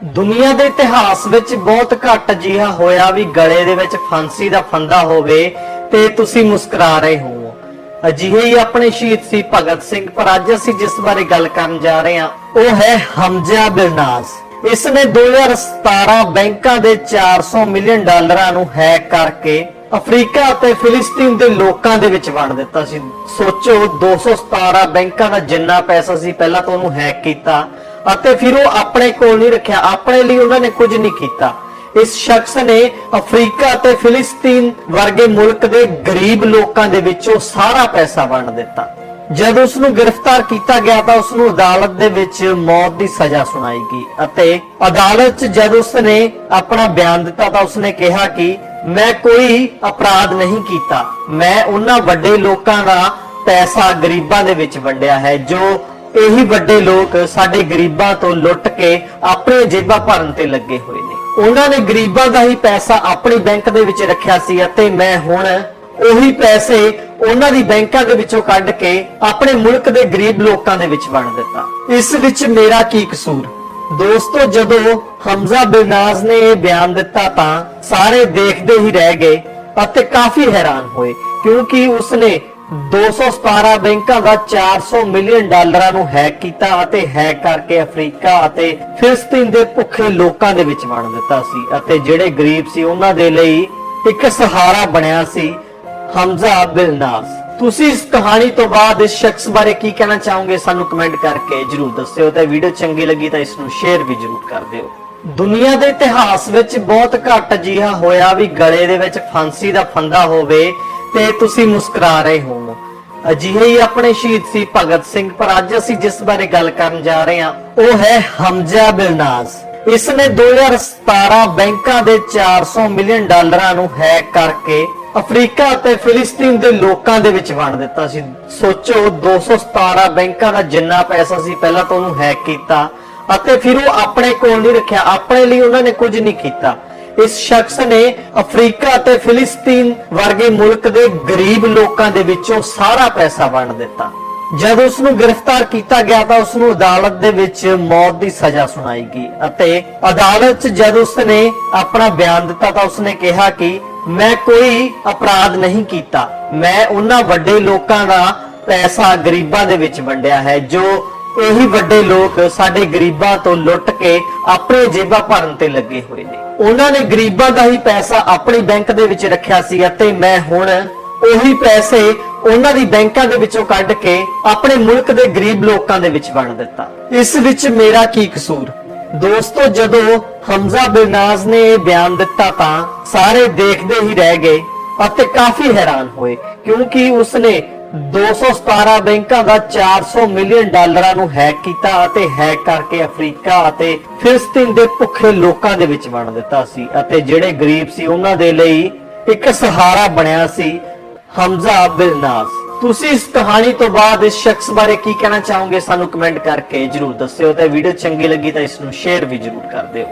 ਦੁਨੀਆ ਦੇ ਇਤਿਹਾਸ ਵਿੱਚ ਬਹੁਤ ਘੱਟ ਅਜਿਹਾ ਹੋਇਆ ਵੀ ਗਲੇ ਦੇ ਵਿੱਚ ਫਾਂਸੀ ਦਾ ਫੰਦਾ ਹੋਵੇ ਤੇ ਤੁਸੀਂ ਮੁਸਕਰਾ ਰਹੇ ਹੋ। ਅਜਿਹੇ ਹੀ ਆਪਣੇ ਸ਼ਹੀਦ ਸੀ ਭਗਤ ਸਿੰਘ, ਪਰ ਅੱਜ ਅਸੀਂ ਜਿਸ ਬਾਰੇ ਗੱਲ ਕਰਨ ਜਾ ਰਹੇ ਹਾਂ, ਉਹ ਹੈ ਹਮਜ਼ਾ ਬਿਰਨਾਸ ਇਸ ਨੇ 2017 ਬੈਂਕਾਂ ਦੇ 400 ਮਿਲੀਅਨ ਡਾਲਰਾਂ ਨੂੰ ਹੈਕ ਕਰਕੇ ਅਫਰੀਕਾ ਅਤੇ ਫਿਲਿਸਤੀਨ ਦੇ ਲੋਕਾਂ ਦੇ ਵਿੱਚ ਵੰਡ ਦਿੱਤਾ ਸੀ। ਸੋਚੋ 217 ਬੈਂਕਾਂ ਦਾ ਜਿੰਨਾ ਪੈਸਾ ਸੀ, ਪਹਿਲਾਂ ਤਾਂ ਉਹਨੂੰ ਹੈਕ ਕੀਤਾ। ਅਤੇ ਫਿਰ ਉਹ ਆਪਣੇ ਕੋਲ ਨਹੀਂ ਰੱਖਿਆ। ਆਪਣੇ ਲਈ ਉਹਨਾਂ ਨੇ ਕੁਝ ਨਹੀਂ ਕੀਤਾ। ਇਸ ਸ਼ਖਸ ਨੇ ਅਫਰੀਕਾ ਅਤੇ ਫਿਲਿਸਤੀਨ ਵਰਗੇ ਮੁਲਕ ਦੇ ਗਰੀਬ ਲੋਕਾਂ ਦੇ ਵਿੱਚੋਂ ਸਾਰਾ ਪੈਸਾ ਵੰਡ ਦਿੱਤਾ। ਜਦ ਉਸ ਨੂੰ ਗ੍ਰਿਫਤਾਰ ਕੀਤਾ ਗਿਆ ਤਾਂ ਉਸ ਨੂੰ ਅਦਾਲਤ ਦੇ ਵਿੱਚ ਮੌਤ ਦੀ ਸਜ਼ਾ ਸੁਣਾਈ ਗਈ ਅਤੇ ਅਦਾਲਤ 'ਚ ਜਦ ਉਸ ਨੇ ਆਪਣਾ ਬਿਆਨ ਦਿੱਤਾ ਤਾਂ ਉਸ ਨੇ ਕਿਹਾ ਕਿ ਮੈਂ ਕੋਈ ਅਪਰਾਧ ਨਹੀਂ ਕੀਤਾ। ਮੈਂ ਉਹਨਾਂ ਵੱਡੇ ਲੋਕਾਂ ਦਾ ਪੈਸਾ ਗਰੀਬਾਂ ਦੇ ਵਿੱਚ ਵੰਡਿਆ ਹੈ ਜੋ ਇਹੀ ਵੱਡੇ ਲੋਕ ਸਾਡੇ ਗਰੀਬਾਂ ਤੋਂ ਲੁੱਟ ਕੇ ਆਪਣੇ ਜੇਬਾਂ ਭਰਨ ਤੇ ਲੱਗੇ ਹੋਏ ਨੇ। ਉਹਨਾਂ ਨੇ ਗਰੀਬਾਂ ਦਾ ਹੀ ਪੈਸਾ ਆਪਣੀ ਬੈਂਕ ਦੇ ਵਿੱਚ ਰੱਖਿਆ ਸੀ ਅਤੇ ਮੈਂ ਹੁਣ ਉਹੀ ਪੈਸੇ ਉਹਨਾਂ ਦੀ ਬੈਂਕਾਂ ਦੇ ਵਿੱਚੋਂ ਕੱਢ ਕੇ ਆਪਣੇ ਮੁਲਕ ਦੇ ਗਰੀਬ ਲੋਕਾਂ ਦੇ ਵਿੱਚ ਵੰਡ ਦਿੱਤਾ। ਇਸ ਵਿੱਚ ਮੇਰਾ ਕੀ ਕਸੂਰ? ਦੋਸਤੋ, ਜਦੋਂ ਹਮਜ਼ਾ ਬਿਰਨਾਜ਼ ਨੇ ਇਹ ਬਿਆਨ ਦਿੱਤਾ ਤਾਂ ਸਾਰੇ ਦੇਖਦੇ ਹੀ ਰਹਿ ਗਏ ਅਤੇ ਕਾਫੀ ਹੈਰਾਨ ਹੋਏ, ਕਿਉਂਕਿ ਉਸਨੇ 217 ਬੈਂਕਾਂ ਦਾ 400 ਮਿਲੀਅਨ ਡਾਲਰਾਂ ਨੂੰ ਹੈਕ ਕੀਤਾ ਅਤੇ ਹੈਕ ਕਰਕੇ ਅਫਰੀਕਾ ਅਤੇ ਫਿਲਿਸਤੀਨ ਦੇ ਭੁੱਖੇ ਲੋਕਾਂ ਦੇ ਵਿੱਚ ਵੰਡ ਦਿੱਤਾ ਸੀ ਅਤੇ ਜਿਹੜੇ ਗਰੀਬ ਸੀ ਉਹਨਾਂ ਦੇ ਲਈ ਇੱਕ ਸਹਾਰਾ ਬਣਿਆ ਸੀ, ਹਮਜ਼ਾ ਬਿਲਨਾਸ ਤੁਸੀਂ ਇਸ ਕਹਾਣੀ ਤੋਂ ਬਾਅਦ ਇਸ ਸ਼ਖਸ ਬਾਰੇ ਕੀ ਕਹਿਣਾ ਚਾਹੋਗੇ? ਸਾਨੂੰ ਕਮੈਂਟ ਕਰਕੇ ਜਰੂਰ ਦੱਸਿਓ ਤੇ ਵੀਡੀਓ ਚੰਗੀ ਲੱਗੀ ਤਾਂ ਇਸ ਨੂੰ ਸ਼ੇਅਰ ਵੀ ਜਰੂਰ ਕਰ ਦਿਓ। ਦੁਨੀਆ ਦੇ ਇਤਿਹਾਸ ਵਿੱਚ ਬਹੁਤ ਘੱਟ ਅਜਿਹਾ ਹੋਇਆ ਵੀ ਗਲੇ ਦੇ ਵਿੱਚ ਫਾਂਸੀ ਦਾ ਫੰਦਾ ਹੋਵੇ ਤੇ ਤੁਸੀਂ ਮੁਸਕਰਾ ਰਹੇ ਹੋ। ਅਜਿਹੇ ਹੀ ਆਪਣੇ ਸ਼ਹੀਦ ਸੀ ਭਗਤ ਸਿੰਘ, ਪਰ ਅੱਜ ਅਸੀਂ ਜਿਸ ਬਾਰੇ ਗੱਲ ਕਰਨ ਜਾ ਰਹੇ ਹਾਂ, ਉਹ ਹੈ ਹਮਜ਼ਾ ਬਿਲਨਾਸ ਇਸ ਨੇ 2017 ਬੈਂਕਾਂ ਦੇ 400 ਮਿਲੀਅਨ ਡਾਲਰਾਂ ਨੂੰ ਹੈਕ ਕਰਕੇ ਅਫਰੀਕਾ ਅਤੇ ਫਿਲਿਸਤੀਨ ਦੇ ਲੋਕਾਂ ਦੇ ਵਿੱਚ ਵੰਡ ਦਿੱਤਾ ਸੀ। ਸੋਚੋ 217 ਬੈਂਕਾਂ ਦਾ ਜਿੰਨਾ ਪੈਸਾ ਸੀ, ਪਹਿਲਾਂ ਤਾਂ ਉਹਨੂੰ ਹੈਕ ਕੀਤਾ ਅਤੇ ਫਿਰ ਉਹ ਆਪਣੇ ਕੋਲ ਨਹੀਂ ਰੱਖਿਆ। ਆਪਣੇ ਲਈ ਉਹਨਾਂ ਨੇ ਕੁਝ ਨਹੀਂ ਕੀਤਾ। ਇਸ ਸ਼ਖਸ ਨੇ ਅਫਰੀਕਾ ਅਤੇ ਫਿਲਿਸਤੀਨ ਵਰਗੇ ਮੁਲਕ ਦੇ ਗਰੀਬ ਲੋਕਾਂ ਦੇ ਵਿੱਚੋਂ ਸਾਰਾ ਪੈਸਾ ਵੰਡ ਦਿੱਤਾ। ਜਦ ਉਸ ਨੂੰ ਗ੍ਰਿਫਤਾਰ ਕੀਤਾ ਗਿਆ ਤਾਂ ਉਸ ਨੂੰ ਅਦਾਲਤ ਦੇ ਵਿੱਚ ਮੌਤ ਦੀ ਸਜ਼ਾ ਸੁਣਾਈ ਗਈ ਅਤੇ ਅਦਾਲਤ 'ਚ ਜਦ ਉਸ ਨੇ ਆਪਣਾ ਬਿਆਨ ਦਿੱਤਾ ਤਾਂ ਉਸ ਨੇ ਕਿਹਾ ਕਿ ਮੈਂ ਕੋਈ ਅਪਰਾਧ ਨਹੀਂ ਕੀਤਾ। ਮੈਂ ਉਹਨਾਂ ਵੱਡੇ ਲੋਕਾਂ ਦਾ ਪੈਸਾ ਗਰੀਬਾਂ ਦੇ ਵਿੱਚ ਵੰਡਿਆ ਹੈ ਜੋ ਇਹੀ ਵੱਡੇ ਲੋਕ ਸਾਡੇ ਗਰੀਬਾਂ ਤੋਂ ਲੁੱਟ ਕੇ ਆਪਣੇ ਜੇਬਾਂ ਭਰਨ ਤੇ ਲੱਗੇ ਹੋਏ ਨੇ। ਉਹਨਾਂ ਨੇ ਗਰੀਬਾਂ ਦਾ ਹੀ ਪੈਸਾ ਆਪਣੀ ਬੈਂਕ ਦੇ ਵਿੱਚ ਰੱਖਿਆ ਸੀ ਅਤੇ ਮੈਂ ਹੁਣ ਉਹੀ ਪੈਸੇ ਉਹਨਾਂ ਦੀ ਬੈਂਕਾਂ ਦੇ ਵਿੱਚੋਂ ਕੱਢ ਕੇ ਆਪਣੇ ਮੁਲਕ ਦੇ ਗਰੀਬ ਲੋਕਾਂ ਦੇ ਵਿੱਚ ਵੰਡ ਦਿੱਤਾ। ਇਸ ਵਿੱਚ ਮੇਰਾ ਕੀ ਕਸੂਰ? ਦੋਸਤੋ, ਜਦੋਂ ਹਮਜ਼ਾ ਬਿਰਨਾਜ਼ ਨੇ ਇਹ ਬਿਆਨ ਦਿੱਤਾ ਤਾਂ ਸਾਰੇ ਦੇਖਦੇ ਹੀ ਰਹਿ ਗਏ ਅਤੇ ਕਾਫੀ ਹੈਰਾਨ ਹੋਏ, ਕਿਉਂਕਿ ਉਸਨੇ 217 ਬੈਂਕਾਂ ਦਾ 400 ਮਿਲੀਅਨ ਡਾਲਰਾਂ ਨੂੰ ਹੈਕ ਕੀਤਾ ਅਤੇ ਹੈਕ ਕਰਕੇ ਅਫਰੀਕਾ ਅਤੇ ਫਿਲਿਸਤੀਨ ਦੇ ਭੁੱਖੇ ਲੋਕਾਂ ਦੇ ਵਿੱਚ ਵੰਡ ਦਿੱਤਾ ਸੀ ਅਤੇ ਜਿਹੜੇ ਗਰੀਬ ਸੀ ਉਹਨਾਂ ਦੇ ਲਈ ਇੱਕ ਸਹਾਰਾ ਬਣਿਆ ਸੀ, ਹਮਜ਼ਾ ਬਿਲਨਾਸ ਤੁਸੀਂ ਇਸ ਕਹਾਣੀ ਤੋਂ ਬਾਅਦ ਇਸ ਸ਼ਖਸ ਬਾਰੇ ਕੀ ਕਹਿਣਾ ਚਾਹੋਗੇ ਸਾਨੂੰ ਕਮੈਂਟ ਕਰਕੇ ਜਰੂਰ ਦੱਸਿਓ ਤੇ ਵੀਡੀਓ ਚੰਗੀ ਲੱਗੀ ਤਾਂ ਇਸ ਨੂੰ ਸ਼ੇਅਰ ਵੀ ਜਰੂਰ ਕਰ ਦਿਓ।